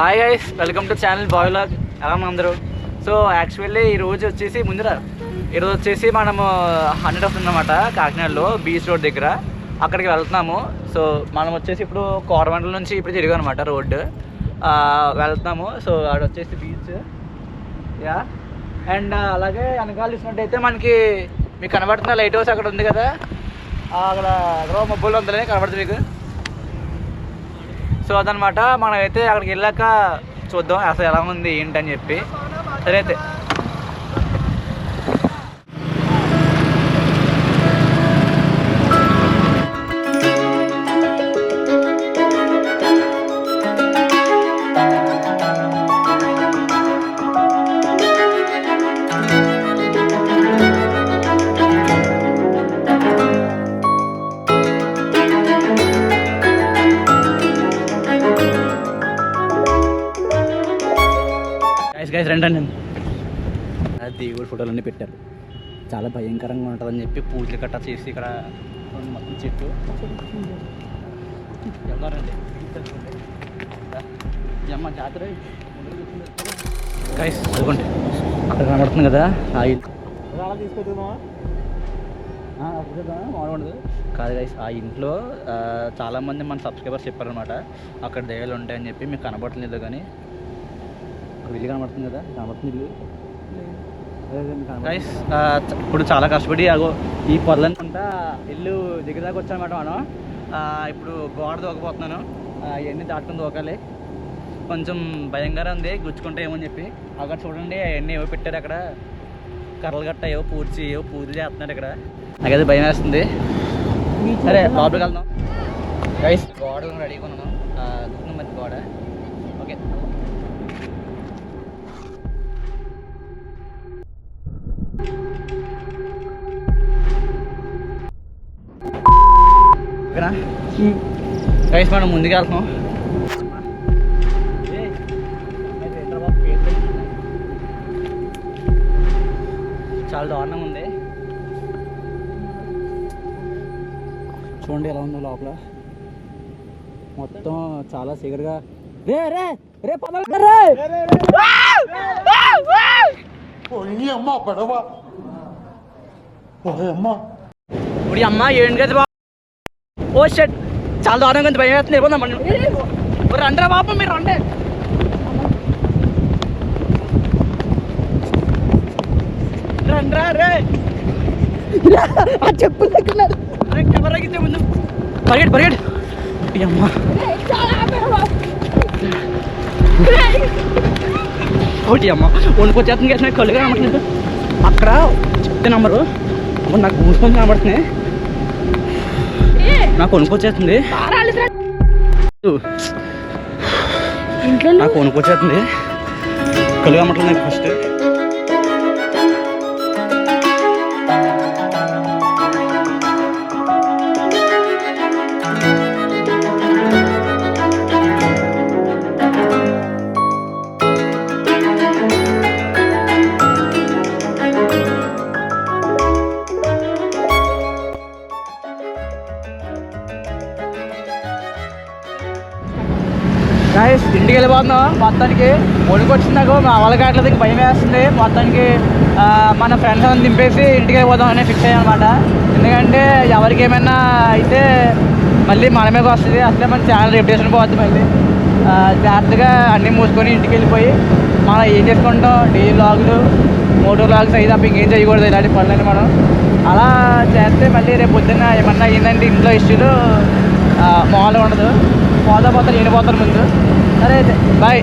Hi guys welcome to channel బాయ్లాగ్ ఎలా అందరూ? So actually ఈ రోజు వచ్చేసి ముందర ఈరోజు వచ్చేసి మనము హండ్రెడ్ వస్తుందన్నమాట కాకినాడలో బీచ్ రోడ్ దగ్గర. అక్కడికి వెళ్తున్నాము. సో మనం వచ్చేసి ఇప్పుడు కోరమండల నుంచి ఇప్పుడు తిరిగాం అనమాట రోడ్డు. వెళ్తున్నాము. సో అక్కడ వచ్చేసి బీచ్ యా అండ్ అలాగే వెనకాల చూసినట్టయితే మనకి మీకు కనబడుతున్న లైట్ హౌస్ అక్కడ ఉంది కదా. అక్కడ అక్కడ మబ్బులు ఉందని కనబడుతుంది మీకు. సో అదనమాట మనం అయితే అక్కడికి వెళ్ళాక చూద్దాం అసలు ఎలా ఉంది ఏంటని చెప్పి. సరే గైస్ గైస్ రండి రండి. ఆ దేవుడి ఫోటోలన్నీ పెట్టారు. చాలా భయంకరంగా ఉంటుందని చెప్పి పూజలు కట్టా చేసి ఇక్కడ మొత్తం చెట్టు. అమ్మ జాతర. గైస్ అక్కడ కనబడుతుంది కదా ఆ ఇల్లు. ఆ, అప్పుడు కదా, మామూలుగా ఉండదు. కాదు గైస్ ఆ ఇంట్లో చాలామంది మన సబ్స్క్రైబర్స్ చెప్పారనమాట అక్కడ దయ్యాలు ఉంటాయని చెప్పి మీకు కనబడట్లేదు కానీ ఇల్లు కనబడుతుంది కదా? కనబడుతుంది ఇల్లు. గైస్ ఇప్పుడు చాలా కష్టపడి ఈ పొరలంతా ఇల్లు దగ్గర దాకా వచ్చానమాట మనం ఇప్పుడు గోడ దూకపోతున్నాను. ఇవన్నీ దాటుకుని దూకాలి. కొంచెం భయంకరంగా ఉంది గుచ్చుకుంటే ఏమో అని చెప్పి. అక్కడ చూడండి అవన్నీ ఏవో పెట్టారు అక్కడ. కర్రలు గట్ట ఏవో పూడ్చి ఏవో పూజలు చేస్తున్నారు ఇక్కడ. నాకైతే భయం వేస్తుంది. సరే లోపలికి వెళ్దాం. గైస్ గోడ రెడీగా ఉన్నాను. దూరం మరి గోడ. ఓకే. ఓకేనా? గైస్ మనం ముందుకు వెళ్తున్నాం పెట్టి. చాలా దారుణంగా ఉంది. చూడండి ఎలా ఉందో లోపల. మొత్తం చాలా సిగర్గా రే రే రే పోయి అమ్మ ఇప్పుడు ఏంటి కదా బాబు ఓ షట్ చాలా దారుణంగా భయం వేస్తుంది. ఇవ్వండి మనం రండ్రా బాబు మీరు రండి. రండ్రా రే. చెప్పు ముందు. పరిగెడు పరిగెడు అమ్మ. ఒకటి అమ్మ. వణుకొచ్చేస్తుంది కదా కళ్ళుగా కనబడలేదు అక్కడ చెప్తే నంబరు నాకు మూసుకొని కనబడుతున్నాయి. నాకు వణుకొచ్చేస్తుంది నాకు వణుకొచ్చేస్తుంది కనబడలేదు ఫస్ట్ గాయస్ ఇంటికి వెళ్ళిపోతున్నాం. మొత్తానికి వణుకొచ్చింది నాకు. మా వాళ్ళకి అట్లా దగ్గర భయం వేస్తుంది. మొత్తానికి మన ఫ్రెండ్స్ అని దింపేసి ఇంటికి వెళ్ళిపోదాం అని ఫిక్స్ అయ్యాం అనమాట ఎందుకంటే ఎవరికి ఏమైనా అయితే మళ్ళీ మనమే వస్తుంది. అసలే మన ఛానల్ రెప్యుటేషన్ పోతుంది మళ్ళీ. జాగ్రత్తగా అన్నీ మూసుకొని ఇంటికి వెళ్ళిపోయి మనం ఏం చేసుకుంటాం? డైలీ లాగులు మోటో లాగ్స్ అయితే తప్ప ఇంకేం చేయకూడదు. ఇలాంటి పనులని మనం అలా చేస్తే మళ్ళీ రేపు పొద్దున్న ఏమన్నా అయిందంటే ఇంట్లో ఇష్యూలు మామూలుగా ఉండదు. పోతా పోతారు ఈయన ముందు. సరే అయితే బాయ్